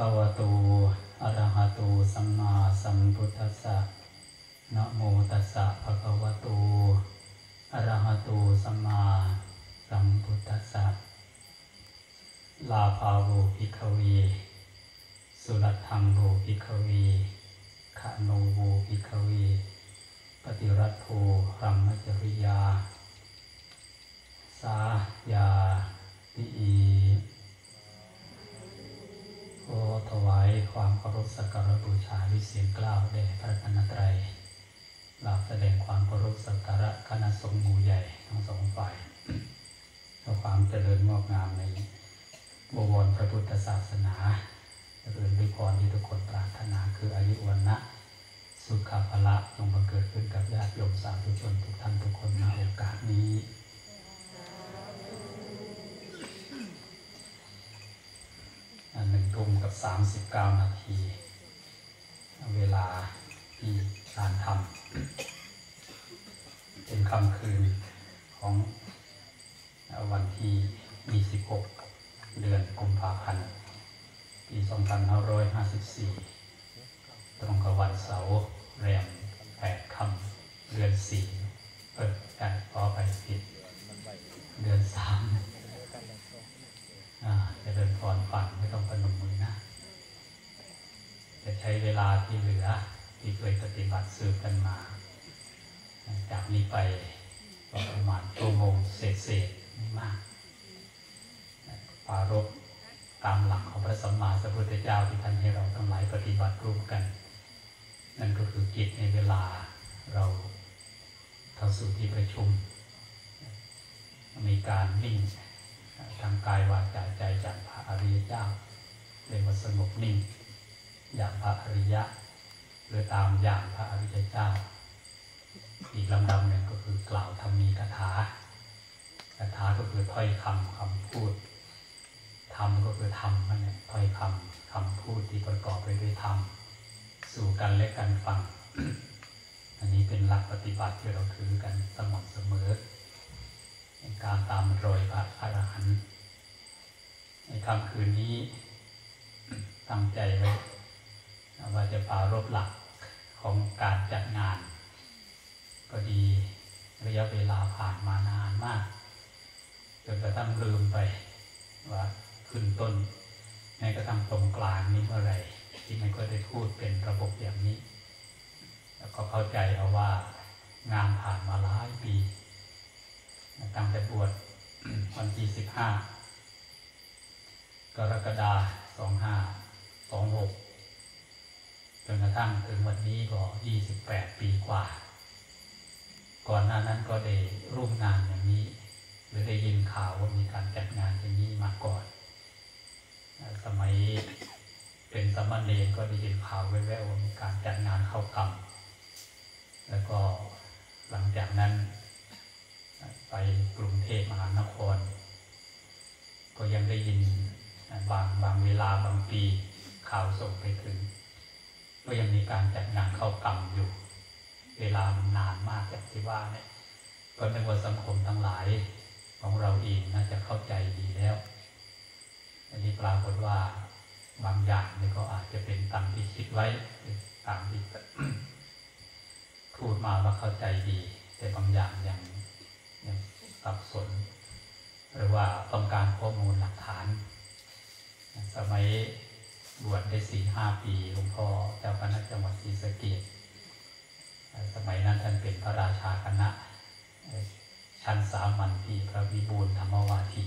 ภะคะวะโตอะระหะโตสัมมาสัมพุทธัสสะนะโมตัสสะภะคะวะโตอะระหะโตสัมมาสัมพุทธัสสะลาภาโวภิกขเวสุรัตถังโวภิกขเวขะโนโวภิกขเวปฏิรัตโธรัมมจริยา สายาติอี ความเคารพสักการะบูชาด้วยเสียงกล้าวแด่พระรัตนตรัยกราแสดงความเคารพสักการะคณะสงฆ์หมู่ใหญ่ทั้งสองฝ่ายเพื่อความเจริญงอกงามในบวรพระพุทธศาสนาเจริญด้วยพรที่ทุกคนปรารถนาคืออายุวันนะสุขภละจงบังเกิดขึ้นกับญาติโยมสาธุชนทุกท่านทุกคนในโอกาสนี้ 39 นาที เวลาที่การทำเป็นคำคืนของวันที่ 26 เดือนกุมภาพันธ์ปี 2554 ตรงกับวันเสาร์แรม ที่เหลือ ที่เคยปฏิบัติสืบกันมา จากนี้ไปประมาณชั่วโมงเศษๆไม่มาก ปารบตามหลักของพระสัมมาสัมพุทธเจ้าที่ท่านให้เราทั้งหลายปฏิบัติร่วมกัน นั่นก็คือกิจในเวลาเราเข้าสู่ที่ประชุม มีการนิ่งทางกายวาจาใจจากพระอริยเจ้าเรียกว่าสงบนิ่ง อย่างพระอริยะ หรือตามอย่างพระอริยเจ้า อีกลำดับหนึ่งก็คือกล่าวธรรมีคาถาคาถาก็คือถ้อยคำคำพูดธรรมก็คือธรรมนั่นแหละถ้อยคำคำพูดที่ประกอบไปด้วยธรรมสู่กันและกันฟัง อันนี้เป็นหลักปฏิบัติที่เราถือกันสม่ำเสมอในการตามรอยพระอรหันต์ในค่ำคืนนี้ตั้งใจไว้ ว่าจะปารบหลักของการจัดงาน ก็ดีระยะเวลาผ่านมานานมากจนกระทั่งลืมไปว่าขึ้นต้นแม้กระทั่งตรงกลางนี้เมื่อไรที่ไม่ก็ได้พูดเป็นระบบอย่างนี้ แล้วก็เข้าใจเอาว่างานผ่านมาหลายปีตั้งแต่บวชวันที่สิบห้ากรกฎาสองห้าสองหก จนกระทั่งถึงวันนี้ก็ยี่สิบแปดปีกว่า ก่อนหน้านั้นก็ได้ร่วมงานอย่างนี้ หรือได้ยินข่าวว่ามีการจัดงานอย่างนี้มาก่อน สมัยเป็นสมณเณรก็ได้ยินข่าวแว่วๆว่ามีการจัดงานเข้ากรรมแล้วก็หลังจากนั้น ไปกรุงเทพมหานคร ก็ยังได้ยินบางบางเวลาบางปีข่าวส่งไปถึง ก็ยังมีการจัดงานเข้ากรรมอยู่ เวลามันนานมากอย่างที่ว่าเนี่ยก็ในวัสังคมทั้งหลายของเราเองน่าจะเข้าใจดีแล้ว อันนี้ปรากฏว่าบางอย่างเนี่ยก็อาจจะเป็นตามที่คิดไว้ตามที่พูดมาว่าเข้าใจดี แต่บางอย่างยังยังสับสน หรือว่าต้องการข้อมูลหลักฐาน สมัย บวชได้สี่ห้าปีหลวงพ่อเจ้าคณะจังหวัดศรีสะเกษสมัยนั้นท่านเป็นพระราชาคณะ ชั้นสามัญที่พระวิบูลธรรมวาที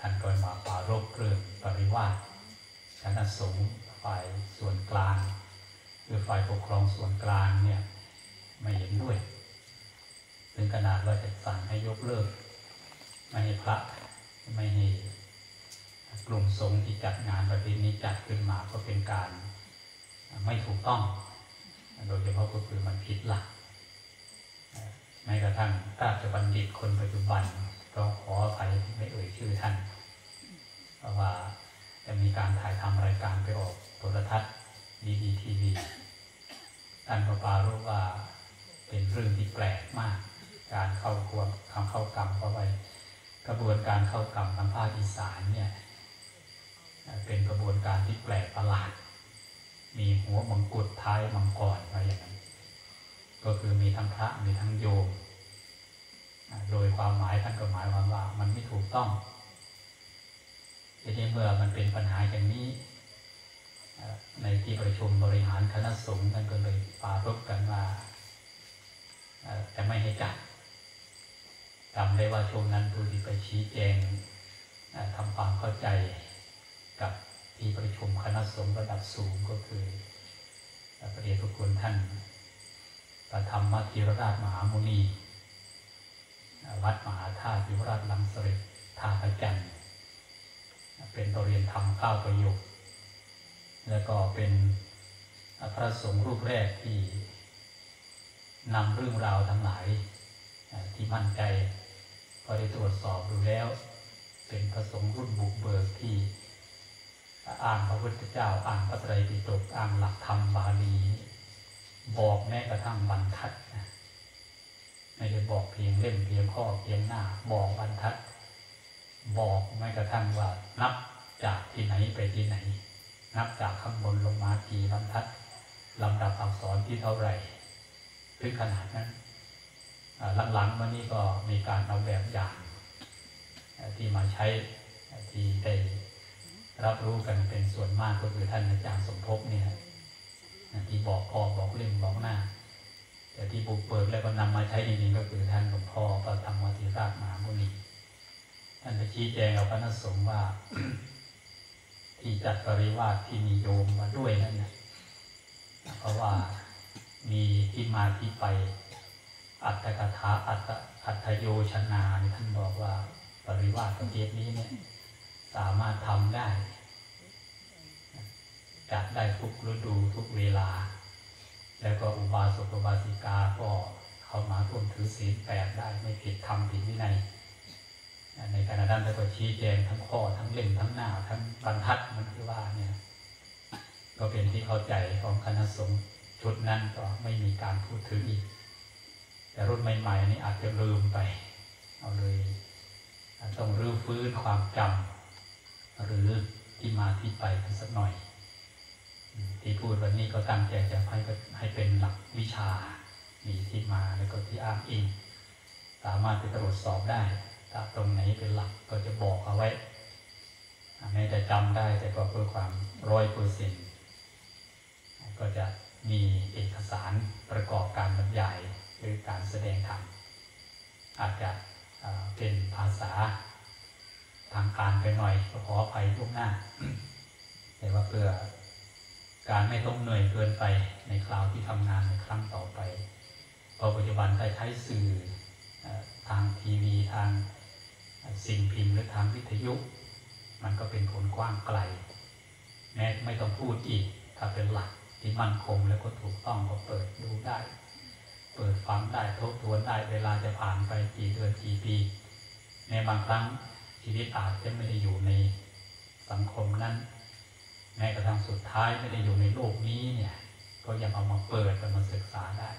ท่านก็มาปารบเรื่องปริวาสคณะสงฆ์ฝ่ายส่วนกลางหรือฝ่ายปกครองส่วนกลางเนี่ยไม่เห็นด้วยถึงขนาดว่าจะสั่งให้ยกเลิก ไม่ให้พระไม่ให้ กลุ่มสงฆ์ที่จัดงานประเพณีจัดขึ้นมาก็เป็นการไม่ถูกต้อง โดยเฉพาะก็คือมันผิดหลักแม้กระทั่งราชบัณฑิตคนปัจจุบันก็ขออภัยไม่เอ่ยชื่อท่าน เพราะว่าจะมีการถ่ายทำรายการไปออกโทรทัศน์ดีดีทีวีท่านก็ปรารบว่าเป็นเรื่องที่แปลกมาก การเข้าควรคำเข้ากรรมเข้าไปกระบวนการเข้ากรรมทางภาคอีสานเนี่ย เป็นกระบวนการที่แปลกประหลาด มีหัวมังกรท้ายมังกรอะไรอย่างนั้นก็คือมีทั้งพระมีทั้งโยม โดยความหมายท่านก็หมายความว่า มันไม่ถูกต้องทีนี้เมื่อมันเป็นปัญหาอย่างนี้ ในที่ประชุมบริหารคณะสงฆ์ท่านก็เลยปรารบกันว่าจะไม่ให้จัดจำได้ว่าช่วงนั้นผู้ที่ไปชี้แจงทำความเข้าใจ กับที่ประชุมคณะสงฆ์ระดับสูงก็คือพระเดชพระคุณท่านประธรรมธีรราชมหามุนี วัดมหาธาตุยุราชลังสริทาพระจันทร์เป็นตัวเรียนธรรมเก้าวประโยค แล้วก็เป็นพระสงฆ์รูปแรกที่นำเรื่องราวทั้งหลายที่มั่นใจพอได้ตรวจสอบดูแล้ว เป็นพระสงฆ์รุ่นบุกเบิกที่ อ่านพระพุทธเจ้าอ่านพระไตรปิฎกอ่านหลักธรรมบาลีบอกแม้กระทั่งบรรทัดนะไม่ได้บอกเพียงเล่มเพียงข้อเพียงหน้า บอกบรรทัด บอกแม้กระทั่งว่า นับจากที่ไหนไปที่ไหน นับจากข้างบนลงมากี่บรรทัดลำดับอักษรที่เท่าไหร่ถึงขนาดนั้นหลังๆมานี้ก็มีการเอาแบบอย่างที่มาใช้ที่ได้ รับรู้กันเป็นส่วนมากก็คือท่านอาจารย์สมภพเนี่ยที่บอกพอบอกเล่มบอกหน้า แต่ที่บุกเบิกแล้วก็นำมาใช้จริงๆก็คือท่านหลวงพ่อประธรรมวัติราชมหามุนีท่านไปชี้แจงกับพระนสงฆ์ว่า ที่จัดปริวาสที่มีโยมมาด้วยนั่นนะเพราะว่ามีที่มาที่ไป อัตถกถาอัตอัตโยชนาท่านบอกว่าปริวาสประเภทนี้เนี่ย สามารถทำได้จัดได้ทุกฤดูทุกเวลา แล้วก็อุบาสกอุบาสิกาก็เข้ามาร่วมถือศีลแปดได้ไม่ผิดธรรมผิดวินัยในขณะนั้นแล้วก็ชี้แจงทั้งข้อทั้งเล่มทั้งหน้า ทั้งบรรทัดมันคือว่าเนี่ย ก็เป็นที่เข้าใจของคณะสงฆ์ชุดนั้นก็ไม่มีการพูดถึงอีก แต่รุ่นใหม่ๆนี่อาจจะลืมไป เอาเลย ต้องรื้อฟื้นความจำ หรือที่มาที่ไปกันสักหน่อย ที่พูดวันนี้ก็ตั้งใจจะให้ให้เป็นหลักวิชา มีที่มาแล้วก็ที่อ้างอิง สามารถไปตรวจสอบได้ถ้าตรงไหนเป็นหลักก็จะบอกเอาไว้แม้จะจำได้แต่ก็เพื่อความร้อยเปอร์เซ็นต์ก็จะมีเอกสารประกอบการบรรยายหรือการแสดงธรรมอาจจะเป็นภาษา ทางการไปหน่อยขออภัยทุกหน้า แต่ว่าเพื่อการไม่ต้องเหนื่อยเกินไปในคราวที่ทำงานในครั้งต่อไปพอปัจจุบันได้ใช้สื่อทางทีวีทางสิ่งพิมพ์หรือทางวิทยุ มันก็เป็นผลกว้างไกล แม้ไม่ต้องพูดอีก ถ้าเป็นหลักที่มั่นคงแล้วก็ถูกต้องก็เปิดดูได้ เปิดฟังได้ทบทวนได้เวลาจะผ่านไปกี่เดือนกี่ปี ในบางครั้ง ชีวิตอาจจะไม่ได้อยู่ในสังคมนั้นแม้กระทั่งสุดท้ายไม่ได้อยู่ในโลกนี้เนี่ย ก็ยังเอามาเปิดมาศึกษาได้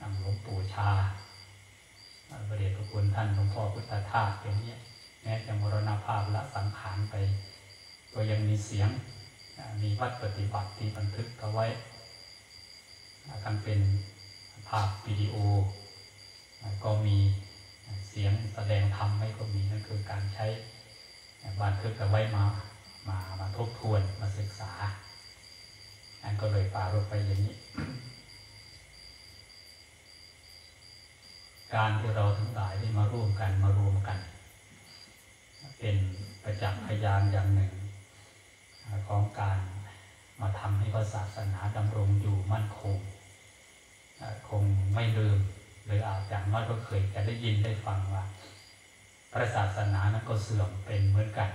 นำหลวงปู่ชาพระเดชพระคุณท่านหลวงพ่อพุทธทาสอย่างนี้แม้จะมรณภาพละสังขารไป ก็ยังมีเสียงมีวัดปฏิบัติที่บันทึกเอาไว้ทั้งเป็นภาพวิดีโอ ก็มี เสียงแสดงธรรมไม่ก็มีนั่นคือการใช้บันทึกเอาไว้มามามาทบทวนมาศึกษาอันก็เลยปารถไปอย่างนี้ การที่เราทั้งหลายได้มาร่วมกันมารวมกัน เป็นประจักษ์พยานอย่างหนึ่ง ของการมาทำให้พระศาสนาดำรงอยู่มั่นคงคงไม่ลืม หรืออาจอย่างน้อยก็เคยจะได้ยินได้ฟังว่า พระศาสนานั้นก็เสื่อมเป็นเหมือนกันจ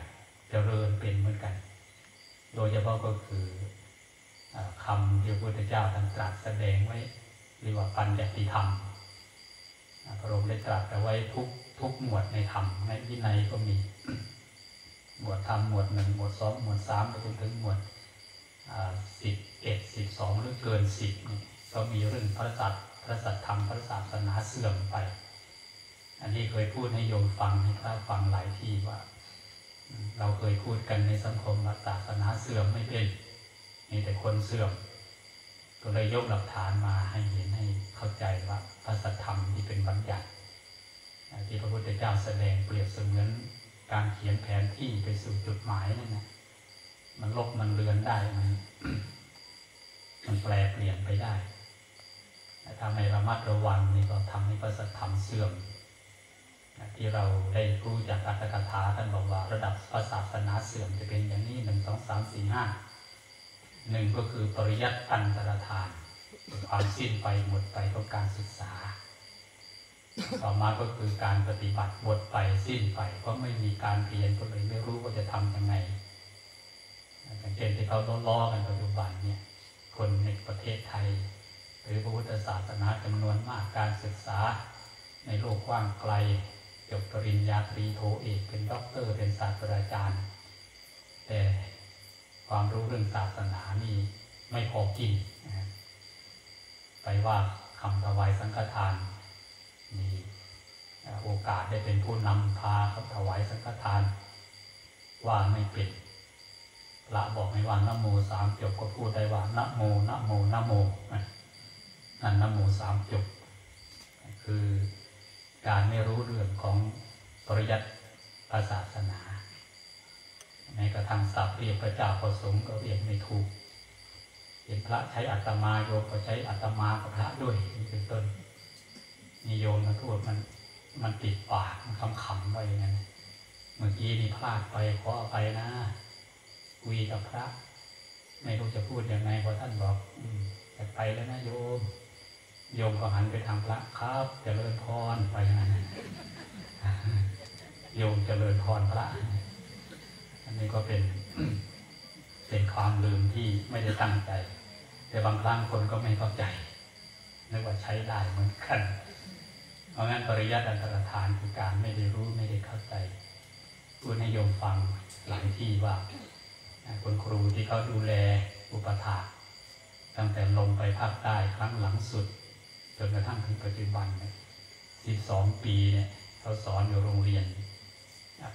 เจริญเป็นเหมือนกัน โดยเฉพาะก็คือคำที่พระพุทธเจ้าท่านตรัสแสดงไว้เรียกว่าปัญญติธรรมพระองค์ได้ตรัสเอาไว้ทุกทุกหมวดในธรรมในวินัยก็มี หมวดธรรมหมวดหนึ่งหมวดสองหมวดสามไปจนถึงหมวดสิบเอ็ดสิบสองหรือเกินสิบนี่ก็มีเรื่องพระสัต พระสัตธรรมพระศาสนาเสื่อมไป อันนี้เคยพูดให้โยมฟังให้พระฟังหลายที่ว่า เราเคยพูดกันในสังคมว่าศาสนาเสื่อมไม่เป็นมีแต่คนเสื่อมก็เลยยกหลักฐานมาให้เห็นให้เข้าใจว่าพระสัทธรรมที่เป็นบัญญัติที่พระพุทธเจ้าแสดงเปรียบเสมือนการเขียนแผนที่ไปสู่จุดหมายนั่นนะมันลบมันเลือนได้มันมันแปลเปลี่ยนไปได้ ถ้าไม่ระมัดระวังนี่ก็ทำให้พระสัทธรรมเสื่อมที่เราได้รู้จากอัตถกถาท่านบอกว่าระดับพระศาสนาเสื่อมจะเป็นอย่างนี้หนึ่งสองสามสี่ห้าหนึ่งก็คือปริยัติอันตรธานความสิ้นไปหมดไปของการศึกษา ต่อมาก็คือการปฏิบัติหมดไปสิ้นไปเพราะไม่มีการเรียนก็เลยไม่รู้ว่าจะทำยังไงอย่างเช่นที่เขาล้อๆกันปัจจุบันเนี่ย คนในประเทศไทย หรือพระพุทธศาสนาจำนวนมากการศึกษา ในโลกกว้างไกลจบปริญญาตรีโทเอกเป็นด็อกเตอร์ เป็นศาสตราจารย์ แต่ความรู้เรื่องศาสนานี่ไม่พอกิน ไปว่าคำถวายสังฆทานมีโอกาสได้เป็นผู้นำพาเขาถวายสังฆทาน ว่าไม่เป็นพระบอกไม่ว่านโมสามจบก็พูดได้ว่านโมนโมนโมนั่ อันนโมสามจบ คือการไม่รู้เรื่องของปริยัติศาสนาแม้กระทั่งศัพท์เรียกพระเจ้าประสงค์ก็เรียกไม่ถูกเห็นพระใช้อัตมาโยมก็ใช้อัตมากับพระด้วยเป็นต้นนิยมนะทูดมันมันติดปากมันคำๆไว้อย่างนั้นเมื่อกี้นี่พลาดไปขออภัยนะคุยกับพระ ไม่รู้จะพูดยังไงพอท่านบอกอืจะไปแล้วนะโยม โยมก็หันไปทางพระครับเจริญพรไปย่างนั้นโยมเจริญพรพระ อันนี้ก็เป็น เป็นความลืมที่ไม่ได้ตั้งใจ แต่บางครั้งคนก็ไม่เข้าใจนึกว่าใช้ได้เหมือนกัน เพราะงั้นปริยัติอันตรธานคือการไม่ได้รู้ไม่ได้เข้าใจพูดให้โยมฟังหลายที่ว่าคุณครูที่เขาดูแลอุปถาตั้งแต่ลงไปภาคใต้ครั้งหลังสุด จนกระทั่งถึงปัจจุบันเนี่ยสิบสองปีเนี่ยเขาสอนอยู่โรงเรียน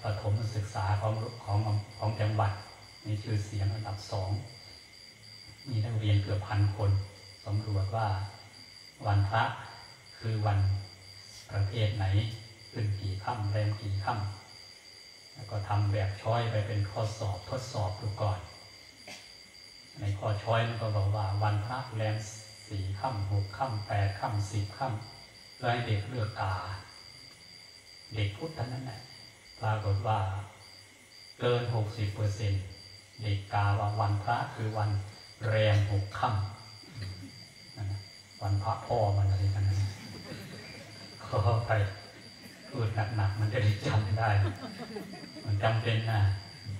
ประถมศึกษาของของของจังหวัดมีชื่อเสียงอันดับสอง มีนักเรียนเกือบพันคนสำรวจว่าวันพระคือวันประเภทไหนขึ้นกี่ค่ำแรมกี่ค่ำแล้วก็ทำแบบช้อยไปเป็นข้อสอบทดสอบดูก่อน ในข้อช้อยมันก็บอกว่าวันพระแรม สี่ค่ำหกค่ำแปดค่ำสิบค่ำแล้วเด็กเลือกกาเด็กพุทธนั้นแหละปรากฏว่าเกินหกสิบเปอร์เซ็นเด็กกาว่าวันพระคือวันแรมหกค่ำวันพระพ่อมันอะไรกันนะขอไปพูดหนักๆมันจะได้จำได้ มันจำเป็นนะ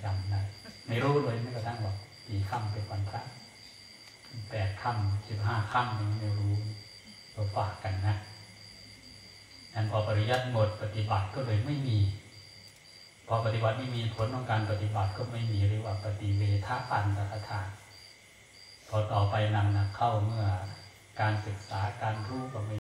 จำได้ไม่รู้เลยไม่กระทั่งบอกกี่ค่ำเป็นวันพระ แปดค่ำสิบห้าค่ำยังไม่รู้เราฝากกันนะนั้นพอปริยัติหมดปฏิบัติก็เลยไม่มี พอปฏิบัติไม่มีผลของการปฏิบัติก็ไม่มีเรียกว่าปฏิเวทอันตรธานพอต่อไปนำนะเข้าเมื่อการศึกษาการรู้ก็ไม่